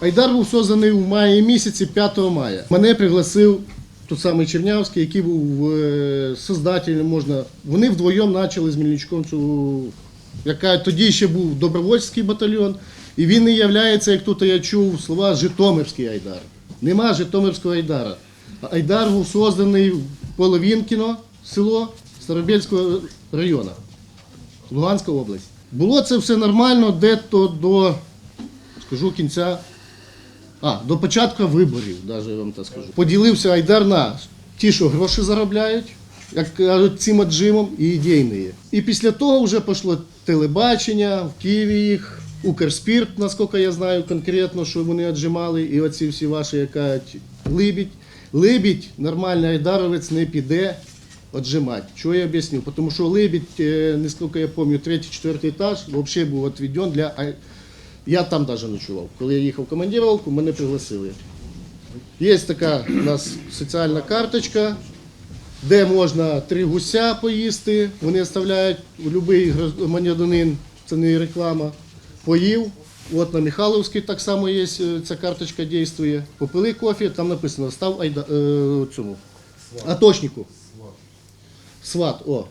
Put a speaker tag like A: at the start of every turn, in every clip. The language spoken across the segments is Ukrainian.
A: Айдар був созданий в маї місяці, 5 мая. Мене пригласив той самий Чернявський, який був е, создателем, можна. Вони вдвоєм почали з Мельничком цю, яка тоді ще був добровольський батальйон. І він не являється, як тут я чув слова, Житомирський Айдар. Нема Житомирського Айдара. Айдар був созданий в Половінкіно, село Старобільського району. Луганська область. Було це все нормально дето до, скажу, кінця, а, до початку виборів, навіть я вам так скажу. Поділився Айдар на ті, що гроші заробляють, як кажуть, цим отжимом, і ідейні. І після того вже пішло телебачення, в Києві їх, Укрспірт, наскільки я знаю конкретно, що вони отжимали, і оці всі ваші, яка либідь. Либідь, нормальний айдаровець не піде отжимати. Чого я об'ясню? Тому що Либідь, е, наскільки я пам'ятаю, третій, четвертий етаж взагалі був відведен для. Я там навіть ночував. Коли я їхав в командировку, мене пригласили. Є така у нас соціальна карточка, де можна три гуся поїсти. Вони оставляють будь-який громадянин, це не реклама, поїв. От на Михайловській так само є, е, ця карточка дійствує. Попили кофе, там написано став айда, е, цьому, атошнику. Сват, о,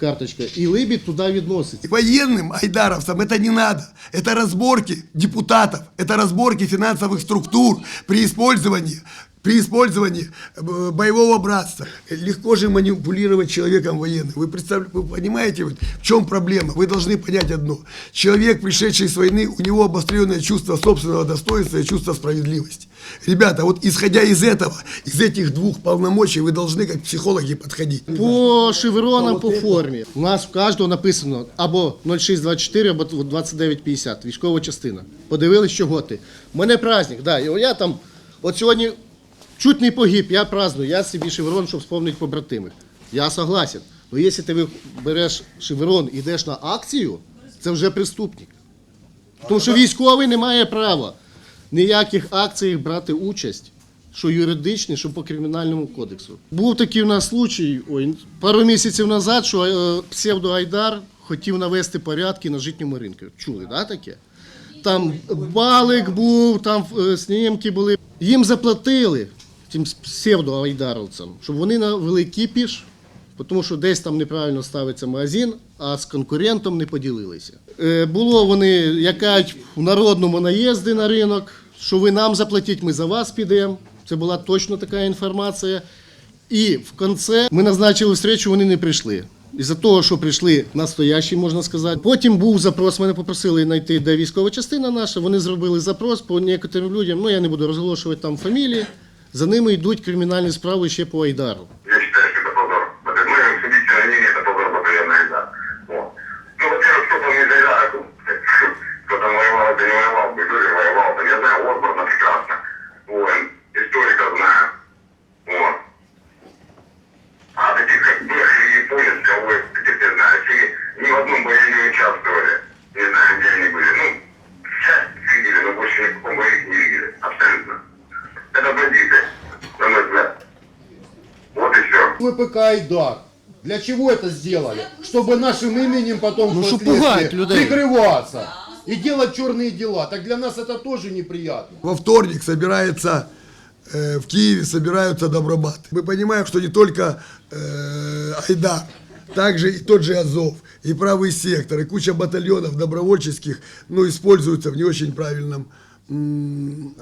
A: карточка. І либідь туди відноситься.
B: Военным айдаровцам это не надо. Это разборки депутатов, это разборки финансовых структур при использовании при использовании э, боевого братства. Легко же манипулировать человеком военным. Вы, представ- вы понимаете, вот, в чем проблема? Вы должны понять одно. Человек, пришедший с войны, у него обостренное чувство собственного достоинства и чувство справедливости. Ребята, вот исходя из этого, из этих двух полномочий, вы должны как психологи подходить.
A: По шевронам, по формі. У нас в кожного написано або 0624, або 2950, військова частина. Подивились, чого ти. У мене праздник, да, і я там, от сьогодні чуть не погиб, я праздную, я собі шеврон, щоб вспомнити побратимих. Я согласен. Але якщо ти береш шеврон і йдеш на акцію, це вже преступник. Тому що військовий не має права ніяких акціях брати участь, що юридичний, що по кримінальному кодексу. Був такий у нас случай ой, пару місяців назад, що е, псевдоайдар хотів навести порядки на житньому ринку. Чули, да, таке? Там балик був, там е, снімки були. Їм заплатили тим псевдоайдаровцям, щоб вони навели кіпіш, тому що десь там неправильно ставиться магазин, а з конкурентом не поділилися. Е, було вони якать в народному наїзди на ринок, що ви нам заплатіть, ми за вас підемо. Це була точно така інформація. І в кінці ми назначили встречу, вони не прийшли. Із-за того, що прийшли настоящі, можна сказати. Потім був запрос, мене попросили знайти, де військова частина наша. Вони зробили запрос по некоторим людям. Ну я не буду розголошувати там фамілії. За ними йдуть кримінальні справи ще по Айдару.
C: ВПК «Айдар». Для чего это сделали? Чтобы нашим именем потом
A: Ну,
C: впоследствии прикрываться и делать черные дела. Так для нас это тоже неприятно.
B: Во вторник собирается э, в Киеве собираются добробаты. Мы понимаем, что не только э, Айдар, также и тот же Азов, и правый сектор, и куча батальонов добровольческих, ну, используются в не очень правильном м,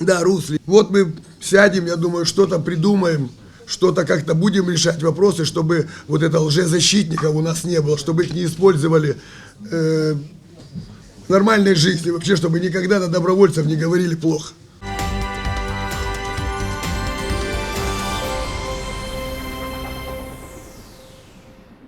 B: да, русле. Вот мы сядем, я думаю, что-то придумаем, что-то как-то будем решать вопросы, чтобы вот это лжезащитников у нас не было, чтобы их не использовали э, в нормальной жизни, вообще, чтобы никогда на добровольцев не говорили плохо.